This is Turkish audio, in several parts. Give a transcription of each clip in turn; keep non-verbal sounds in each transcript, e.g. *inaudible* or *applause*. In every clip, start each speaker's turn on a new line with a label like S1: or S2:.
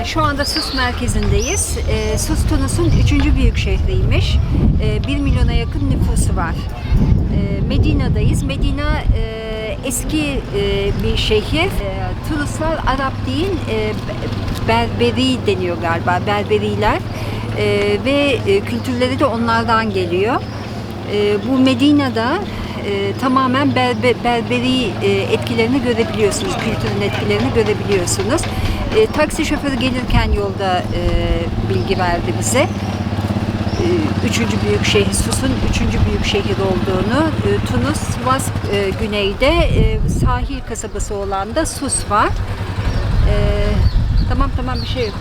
S1: Ee, şu anda Sus merkezindeyiz. Ee, Sus Tunus'un üçüncü büyük şehriymiş. Ee, 1 milyona yakın nüfusu var. Ee, Medina'dayız. Medina e, eski e, bir şehir. Ee, Tunuslar Arap değil, e, Berberi deniyor galiba. Berberiler. Ee, ve e, kültürleri de onlardan geliyor. Ee, bu Medina'da e, tamamen berbe, berberi e, etkilerini görebiliyorsunuz, kültürün etkilerini görebiliyorsunuz. E, taksi şoförü gelirken yolda e, bilgi verdi bize. E, üçüncü büyük şehir, Sus'un üçüncü büyük şehir olduğunu, e, Tunus, Vask e, güneyde, e, sahil kasabası olan da Sus var. E, tamam tamam bir şey yok.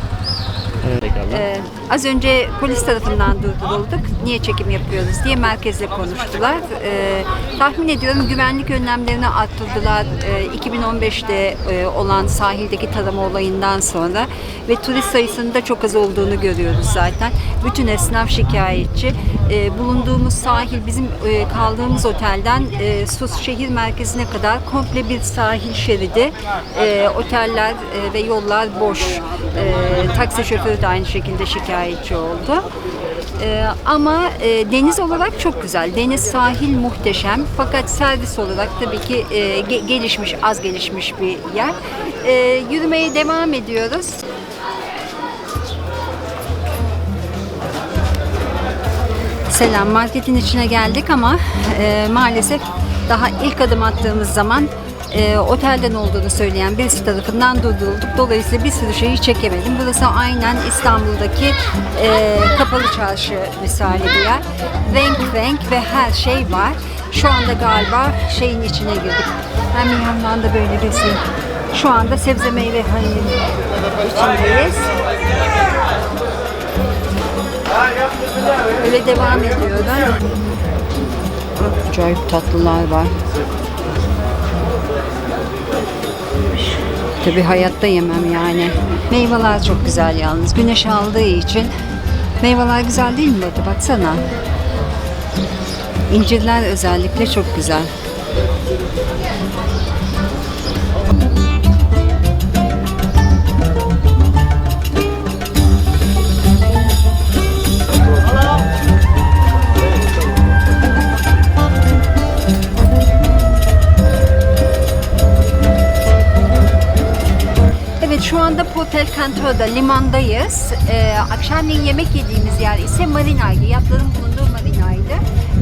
S1: Ee, az önce polis tarafından durdurulduk. Niye çekim yapıyoruz diye merkezle konuştular. Ee, tahmin ediyorum güvenlik önlemlerini arttırdılar. Ee, 2015'te e, olan sahildeki tarama olayından sonra ve turist sayısının da çok az olduğunu görüyoruz zaten. Bütün esnaf şikayetçi. Ee, bulunduğumuz sahil bizim e, kaldığımız otelden e, Sus şehir merkezine kadar komple bir sahil şeridi. E, oteller e, ve yollar boş. E, taksi şoförü de aynı şekilde şikayetçi oldu. E, ama e, deniz olarak çok güzel. Deniz sahil muhteşem. Fakat servis olarak tabii ki e, ge- gelişmiş, az gelişmiş bir yer. E, yürümeye devam ediyoruz. Selam, marketin içine geldik ama e, maalesef daha ilk adım attığımız zaman e, otelden olduğunu söyleyen birisi tarafından durdurulduk. Dolayısıyla bir sürü şeyi çekemedim. Burası aynen İstanbul'daki e, kapalı çarşı misali bir yer. Renk renk ve her şey var. Şu anda galiba şeyin içine girdik. Hem yandan da böyle bir şey. Şu anda sebze meyve halinin içindeyiz. Öyle devam ediyor da. Acayip tatlılar var. Tabii hayatta yemem yani. Meyveler çok güzel yalnız. Güneş aldığı için. Meyveler güzel değil mi Batu? Baksana. İncirler özellikle çok güzel. Canto'da limandayız. Ee, akşamleyin yemek yediğimiz yer ise marinaydı. Yatların bulunduğu marinaydı.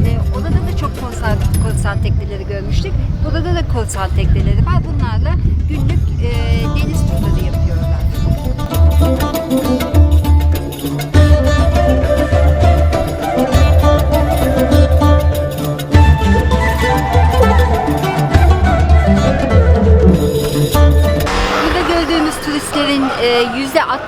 S1: Ee, orada da çok korsan, korsan tekneleri görmüştük. Burada da korsan tekneleri var. Bunlarla günlük e, deniz turları yapıyorlar.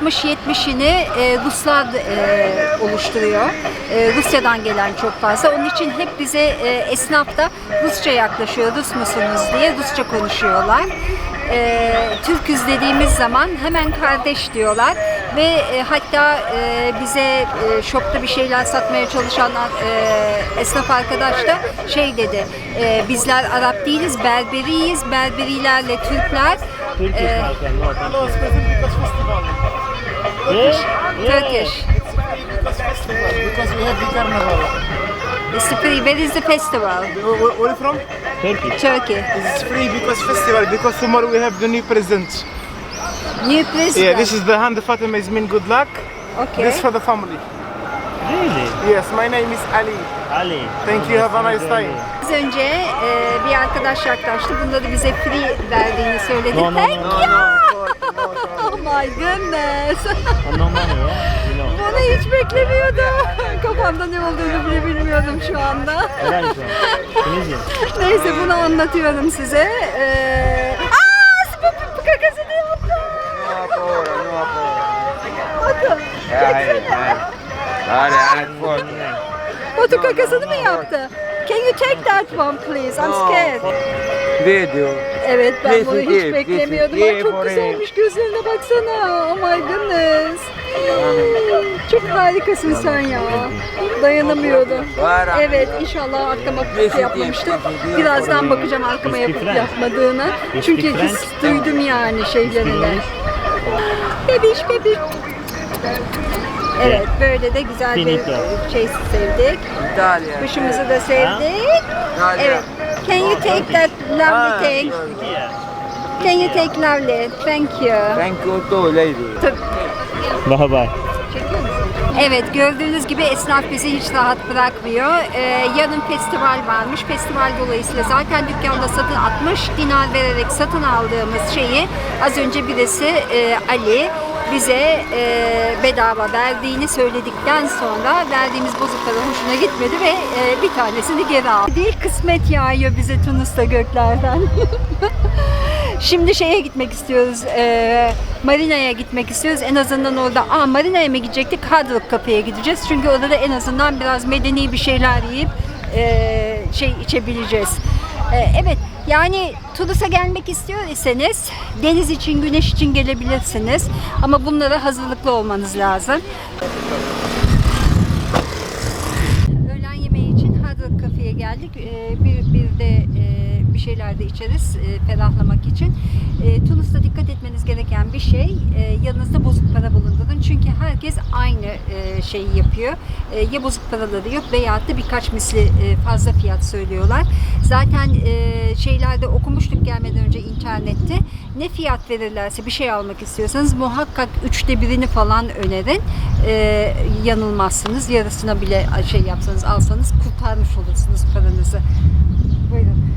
S1: 60-70'ini e, Ruslar e, oluşturuyor. E, Rusya'dan gelen çok fazla. Onun için hep bize e, esnaf da Rusça yaklaşıyor. Rus musunuz diye Rusça konuşuyorlar. E, Türküz dediğimiz zaman hemen kardeş diyorlar ve e, hatta e, bize e, shopta bir şeyler satmaya çalışan e, esnaf arkadaş da şey dedi e, bizler Arap değiliz Berberiyiz Berberilerle Türkler
S2: Turkish
S1: e,
S2: my friend, no, thank you.
S3: Because
S2: Yeah? Yeah.
S1: Eh, Turkish
S3: because we have the carnival.
S1: It's free. Where is the festival?
S3: Where, where, where you from?
S2: Turkey.
S1: Turkey.
S3: It's free because festival. Because tomorrow we have the new president.
S1: New president.
S3: Yeah, this is the hand Fatima is mean good luck.
S1: Okay.
S3: This for the family.
S2: Really?
S3: Yes, my name is Ali.
S2: Ali.
S3: Thank you. Have a nice time.
S1: Az önce e, bir arkadaş yaklaştı. Bunları bize free verdiğini söyledi.
S2: No, no,
S1: Thank
S2: no,
S1: you.
S3: no,
S1: oh my goodness.
S2: No? You know.
S1: Bunu hiç beklemiyordum. Kafamda ne olduğunu bile bilmiyordum şu anda.
S2: From? Tunisia.
S1: Neyse bunu anlatıyorum size. Ee... Aa, spapı kakasını yaptı. Bakın. Batu kakasını mı yaptı? Can you take that one please? I'm scared.
S4: Video.
S1: Evet ben
S4: Please
S1: bunu hiç beklemiyordum. Ay, çok
S4: for
S1: güzelmiş gözlerine baksana. Oh my goodness. Çok harikasın sen ya. Dayanamıyordum. Evet inşallah arkama pıhtı yapmamıştır. Birazdan bakacağım arkama yapıp yapmadığını. Çünkü his duydum yani şeylerine. Bebiş bebiş. Evet böyle de güzel bir
S2: Finito.
S1: şey sevdik.
S3: Italia.
S1: Kuşumuzu da sevdik.
S3: Italia.
S1: Evet. Can you take that lovely thing? Can you take lovely? Thank you.
S3: Thank you to lady.
S2: Bye bye.
S1: Evet gördüğünüz gibi esnaf bizi hiç rahat bırakmıyor. Ee, yarın festival varmış. Festival dolayısıyla zaten dükkanda satın atmış. Dinar vererek satın aldığımız şeyi az önce birisi e, Ali bize e, bedava verdiğini söyledikten sonra verdiğimiz bozuk para hoşuna gitmedi ve e, bir tanesini geri aldı. Değil kısmet yağıyor bize Tunus'ta göklerden. *laughs* Şimdi şeye gitmek istiyoruz. E, Marina'ya gitmek istiyoruz. En azından orada. Aa Marina'ya mı gidecektik? Hard Rock Cafe'ye gideceğiz. Çünkü orada da en azından biraz medeni bir şeyler yiyip e, şey içebileceğiz. E, evet. Yani Tunus'a gelmek istiyor iseniz deniz için, güneş için gelebilirsiniz. Ama bunlara hazırlıklı olmanız lazım. Öğlen yemeği için Hard Rock Cafe'ye geldik. Ee, bir, bir de e, bir şeyler de içeriz e, ferahlamak için. E, Tunus'ta dikkat etmeniz gereken bir şey e, yanınızda bozuk para bulundurun. Çünkü herkes aynı e, şeyi yapıyor. E, ya bozuk paraları yok veyahut da birkaç misli e, fazla fiyat söylüyorlar. Zaten e, şeylerde okumuştuk gelmeden önce internette. Ne fiyat verirlerse bir şey almak istiyorsanız muhakkak üçte birini falan önerin. E, yanılmazsınız. Yarısına bile şey yapsanız alsanız kurtarmış olursunuz paranızı. Buyurun.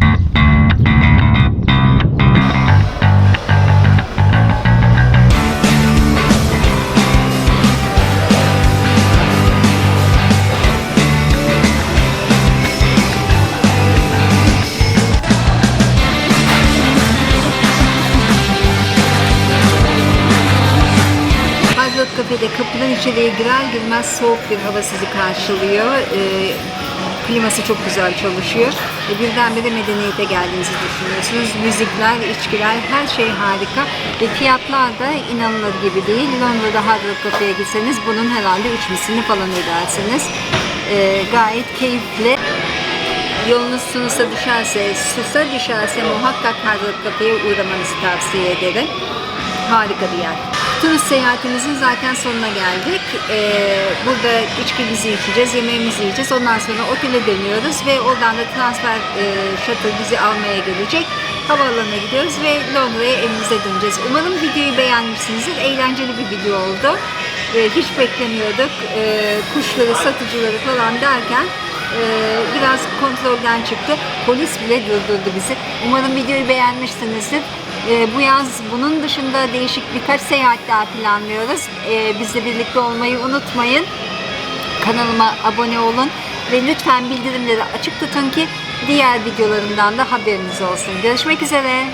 S1: Kafe'de kapıdan içeriye girer girmez soğuk bir hava sizi karşılıyor. Ee, kliması çok güzel çalışıyor. E, birdenbire medeniyete geldiğinizi düşünüyorsunuz. Müzikler, içkiler, her şey harika. Ve fiyatlar da inanılır gibi değil. Londra'da Hazret Kafe'ye gitseniz bunun herhalde üç mislini falan ödersiniz. Ee, gayet keyifli. Yolunuz Tunus'a düşerse, Sus'a düşerse muhakkak Hazret Kafe'ye uğramanızı tavsiye ederim. Harika bir yer. Tunus seyahatimizin zaten sonuna geldik. Ee, burada içkimizi içeceğiz, yemeğimizi yiyeceğiz. Ondan sonra otele dönüyoruz ve oradan da transfer e, shuttle bizi almaya gelecek. Havaalanına gidiyoruz ve Londra'ya evimize döneceğiz. Umarım videoyu beğenmişsinizdir. Eğlenceli bir video oldu. Ee, hiç beklemiyorduk. Ee, kuşları, satıcıları falan derken biraz kontrolden çıktı. Polis bile durdurdu bizi. Umarım videoyu beğenmişsinizdir. E, bu yaz bunun dışında değişik birkaç seyahat daha planlıyoruz. E, bizle birlikte olmayı unutmayın. Kanalıma abone olun ve lütfen bildirimleri açık tutun ki diğer videolarımdan da haberiniz olsun. Görüşmek üzere.